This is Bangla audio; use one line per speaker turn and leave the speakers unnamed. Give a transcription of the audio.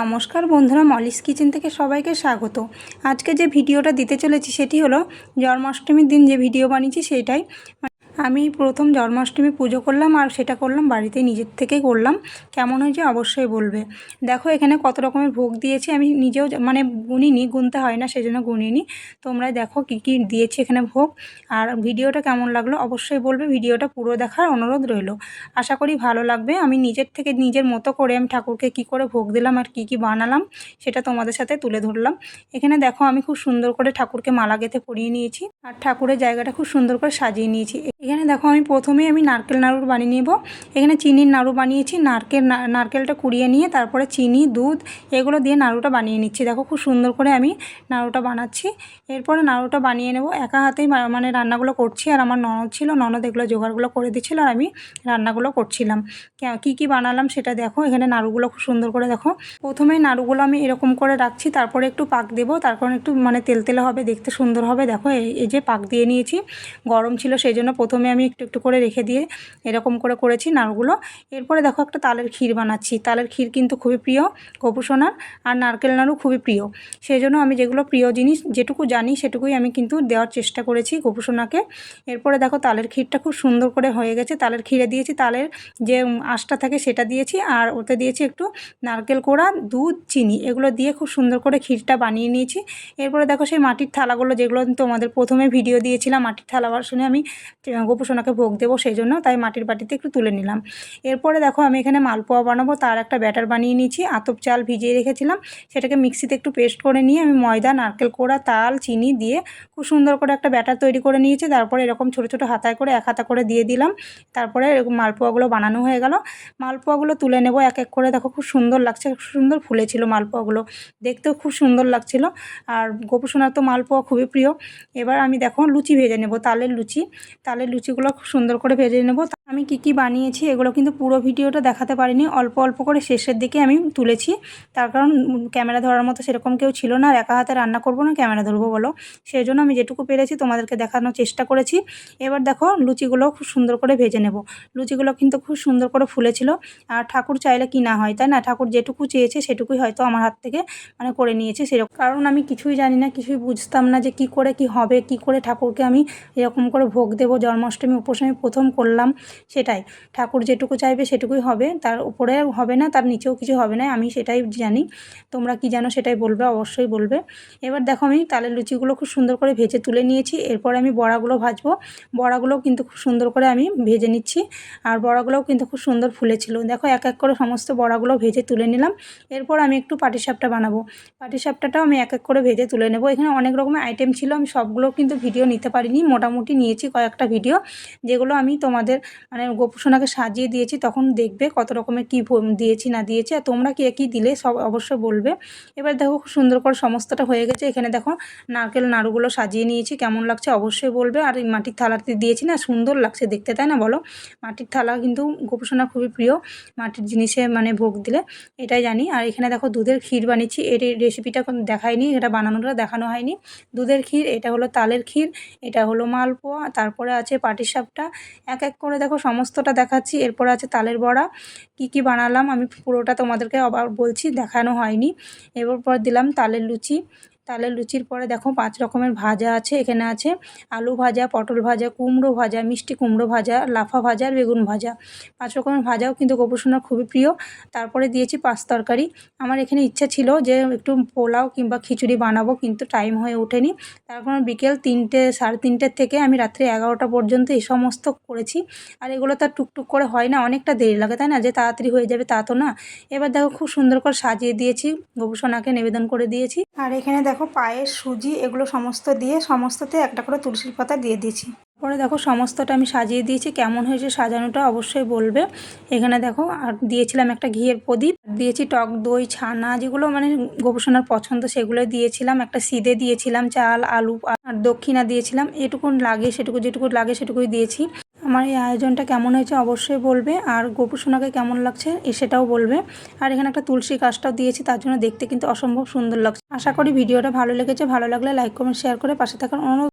নমস্কার বন্ধুরা, মলিস কিচেন থেকে সবাইকে স্বাগত। আজকে যে ভিডিওটা দিতে চলেছি সেটি হলো জন্মাষ্টমীর দিন যে ভিডিও বানিয়েছি সেটাই। আমি প্রথম জন্মাষ্টমী পুজো করলাম আর সেটা করলাম বাড়িতে নিজের থেকেই করলাম। কেমন হয়েছে অবশ্যই বলবে। দেখো, এখানে কত রকমের ভোগ দিয়েছি। আমি নিজেও মানে গুনিনি, গুনতে হয় না, সেজন্য গুনিনি। তোমরা দেখো কী কী দিয়েছি এখানে ভোগ। আর ভিডিওটা কেমন লাগল অবশ্যই বলবে। ভিডিওটা পুরো দেখার অনুরোধ রইল। আশা করি ভালো লাগবে। আমি নিজের থেকে নিজের মতো করে আমি ঠাকুরকে কি করে ভোগ দিলাম আর কি কি বানালাম, সেটা তোমাদের সাথে তুলে ধরলাম। এখানে দেখো, আমি খুব সুন্দর করে ঠাকুরকে মালা গেঁথে পরিয়ে নিয়েছি। আর ঠাকুরের জায়গাটা খুব সুন্দর করে সাজিয়ে নিয়েছি। এখানে দেখো আমি প্রথমেই আমি নারকেল নাড়ুর বানিয়ে নেব। এখানে চিনির নাড়ু বানিয়েছি, নারকেল নারকেলটা কুড়িয়ে নিয়ে তারপরে চিনি, দুধ এগুলো দিয়ে নাড়ুটা বানিয়ে নিচ্ছি। দেখো খুব সুন্দর করে আমি নাড়ুটা বানাচ্ছি। এরপরে নাড়ুটা বানিয়ে নেব। একা হাতেই মানে রান্নাগুলো করছি আর আমার ননদ ছিল, ননদ এগুলো জোগাড়গুলো করে দিচ্ছিল আর আমি রান্নাগুলো করছিলাম। কে- কী বানালাম সেটা দেখো। এখানে নাড়ুগুলো খুব সুন্দর করে দেখো। প্রথমে নাড়ুগুলো আমি এরকম করে রাখছি, তারপরে একটু পাক দেবো। তারপর একটু মানে তেল তেলে হবে, দেখতে সুন্দর হবে। দেখো এই- এই যে পাক দিয়ে নিয়েছি। গরম ছিল সেই জন্য প্রথমে আমি একটু একটু করে রেখে দিয়ে এরকম করে করেছি নাড়ুগুলো। এরপরে দেখো একটা তালের ক্ষীর বানাচ্ছি। তালের ক্ষীর কিন্তু খুবই প্রিয়, গোপুসোনার আর নারকেল নাড়ু খুবই প্রিয়। সেই জন্য আমি যেগুলো প্রিয় জিনিস, যেটুকু জানি সেটুকুই আমি কিন্তু দেওয়ার চেষ্টা করেছি গোপুসোনাকে। এরপরে দেখো তালের ক্ষীরটা খুব সুন্দর করে হয়ে গেছে। তালের ক্ষীরে দিয়েছি তালের যে আঁশটা থাকে সেটা দিয়েছি আর ওতে দিয়েছি একটু নারকেল কোড়া, দুধ, চিনি। এগুলো দিয়ে খুব সুন্দর করে ক্ষীরটা বানিয়ে নিয়েছি। এরপরে দেখো সেই মাটির থালাগুলো যেগুলো তোমাদের প্রথমে ভিডিও দিয়েছিলাম, মাটির থালা বাসনে আমি গোপুসোনাকে ভোগ দেবো সেই জন্য, তাই মাটির বাটিতে একটু তুলে নিলাম। এরপরে দেখো আমি এখানে মালপোয়া বানাবো, তার একটা ব্যাটার বানিয়ে নিয়েছি, আতপ চাল ভিজিয়ে রেখেছিলাম। সেটাকে মিক্সিতে একটু পেস্ট করে নিয়ে আমি ময়দা, নারকেল কোড়া, তাল, চিনি দিয়ে খুব সুন্দর করে একটা ব্যাটার তৈরি করে নিয়েছি। তারপরে এরকম ছোটো ছোটো হাতায় করে এক হাতা করে দিয়ে দিলাম। তারপরে এরকম মালপোয়াগুলো বানানো হয়ে গেল। মালপোয়াগুলো তুলে নেব, এক এক করে দেখো খুব সুন্দর লাগছে, খুব সুন্দর ফুলেছিল মালপোয়াগুলো। দেখতেও খুব সুন্দর লাগছিল। আর গোপুসোনার তো মালপোয়া খুবই প্রিয়। এবার আমি দেখো লুচি ভেজে নেব, তালের লুচি। তালের লুচিগুলো খুব সুন্দর করে ভেজে নেব। আমি কি কি বানিয়েছি এগুলো কিন্তু পুরো ভিডিওটা দেখাতে পারিনি। অল্প অল্প করে শেষের দিকে আমি তুলেছি। তার কারণ ক্যামেরা ধরার মতো সেরকম কেউ ছিল না আর একা হাতে রান্না করব না, ক্যামেরা ধরবো বলো। সেই জন্য আমি যেটুকু পেরেছি তোমাদেরকে দেখানোর চেষ্টা করেছি। এবার দেখো লুচিগুলো খুব সুন্দর করে ভেজে নেব। লুচিগুলো কিন্তু খুব সুন্দর করে ফুলেছিল। আর ঠাকুর চাইলে কি না হয়, তাই না? ঠাকুর যেটুকু চেয়েছে সেটুকুই হয়তো আমার হাত থেকে মানে করে নিয়েছে সেরকম। কারণ আমি কিছুই জানি না, কিছুই বুঝতাম না যে কি করে, কি হবে, কি করে ঠাকুরকে আমি এরকম করে ভোগ দেবো। জন্মাষ্টমী, উপোস আমি প্রথম করলাম। সেটাই। ঠাকুর যেটুকু চাইবে সেটুকুই হবে। তার উপরে হবে না, তার নিচেও কিছু হবে না, আমি সেটাই জানি। তোমরা কি জানো সেটাই বলবে, অবশ্যই বলবে। এবার দেখো আমি তালের লুচিগুলো খুব সুন্দর করে ভেজে তুলে নিয়েছি। এরপরে আমি বড়াগুলো ভাজবো। বড়াগুলো কিন্তু খুব সুন্দর করে আমি ভেজে নিচ্ছি। আর বড়াগুলোও কিন্তু খুব সুন্দর ফুলেছিল। দেখো এক এক করে সমস্ত বড়াগুলো ভেজে তুলে নিলাম। এরপর আমি একটু পাটিসাপটা বানাবো। পাটিসাপটাটাও আমি এক এক করে ভেজে তুলে নেব। এখানে অনেক রকমের আইটেম ছিল, আমি সবগুলো কিন্তু ভিডিও নিতে পারিনি। মোটামুটি নিয়েছি কয়েকটা ভিডিও যেগুলো আমি তোমাদের মানে গোপুসোনাকে সাজিয়ে দিয়েছি, তখন দেখবে কত রকমের কী দিয়েছি, না দিয়েছি, আর তোমরা কে কী দিলে সব অবশ্যই বলবে। এবার দেখো খুব সুন্দর করে সমস্তটা হয়ে গেছে, এখানে দেখো নারকেল নাড়ুগুলো সাজিয়ে নিয়েছি, কেমন লাগছে অবশ্যই বলবে, আর এই মাটির থালাতে দিয়েছি না, সুন্দর লাগছে দেখতে, তাই না বলো? মাটির থালা কিন্তু গোপুসোনা খুবই প্রিয়, মাটির জিনিসে মানে ভোগ দিলে, এটাই জানি। আর এখানে দেখো দুধের ক্ষীর বানিয়েছি, এর রেসিপিটা কোনো দেখাইনি, এটা বানানোটা দেখানো হয়নি। দুধের ক্ষীর, এটা হলো তালের ক্ষীর, এটা হলো মালপোয়া, তারপরে আছে পাটিসাপটা, এক এক করে দেখো সমস্তটা দেখাচ্ছি। এরপর আছে তালের বড়া। কি কি বানালাম আমি পুরোটা তোমাদেরকে আবার বলছি, দেখানো হয়নি। এরপর দিলাম তালের লুচি। তালের লুচির পরে দেখো পাঁচ রকমের ভাজা আছে, এখানে আছে আলু ভাজা, পটল ভাজা, কুমড়ো ভাজা, মিষ্টি কুমড়ো ভাজা, লাফা ভাজা আর বেগুন ভাজা। পাঁচ রকমের ভাজাও কিন্তু গোপুসোনার খুবই প্রিয়। তারপরে দিয়েছি পাঁচ তরকারি। আমার এখানে ইচ্ছা ছিল যে একটু পোলাও কিংবা খিচুড়ি বানাবো, কিন্তু টাইম হয়ে ওঠেনি। তারপর বিকেল তিনটে, সাড়ে তিনটের থেকে আমি রাত্রি এগারোটা পর্যন্ত এই সমস্ত করেছি। আর এগুলো তো আর টুকটুক করে হয় না, অনেকটা দেরি লাগে, তাই না? যে তাড়াতাড়ি হয়ে যাবে তা তো না। এবার দেখো খুব সুন্দর করে সাজিয়ে দিয়েছি গোপুসোনাকে নিবেদন করে দিয়েছি। আর এখানে দেখো পায়ের সুজি এগুলো সমস্ত দিয়ে সমস্ততে একটা করে তুলসীর পাতা দিয়ে দিয়েছি। পরে দেখো সমস্তটা আমি সাজিয়ে দিয়েছি। কেমন হয়েছে সাজানোটা অবশ্যই বলবে। এখানে দেখো, আর দিয়েছিলাম একটা ঘিয়ের প্রদীপ। দিয়েছি টক দই, ছানা, যেগুলো মানে গোপসোনার পছন্দ সেগুলো দিয়েছিলাম। একটা সিদে দিয়েছিলাম, চাল, আলু, আর দক্ষিণা দিয়েছিলাম। এটুকুন লাগে, সেটুকু যেটুকু লাগে সেটুকুই দিয়েছি। আমার এই আয়োজনটা কেমন হয়েছে অবশ্যই বলবে, আর গোপুসোনাকে কেমন লাগছে সেটাও বলবে। আর এখানে একটা তুলসী গাছটাও দিয়েছি, তার জন্য দেখতে কিন্তু অসম্ভব সুন্দর লাগছে। আশা করি ভিডিওটা ভালো লেগেছে, ভালো লাগলে লাইক, কমেন্ট, শেয়ার করে পাশে থাকার অনুরোধ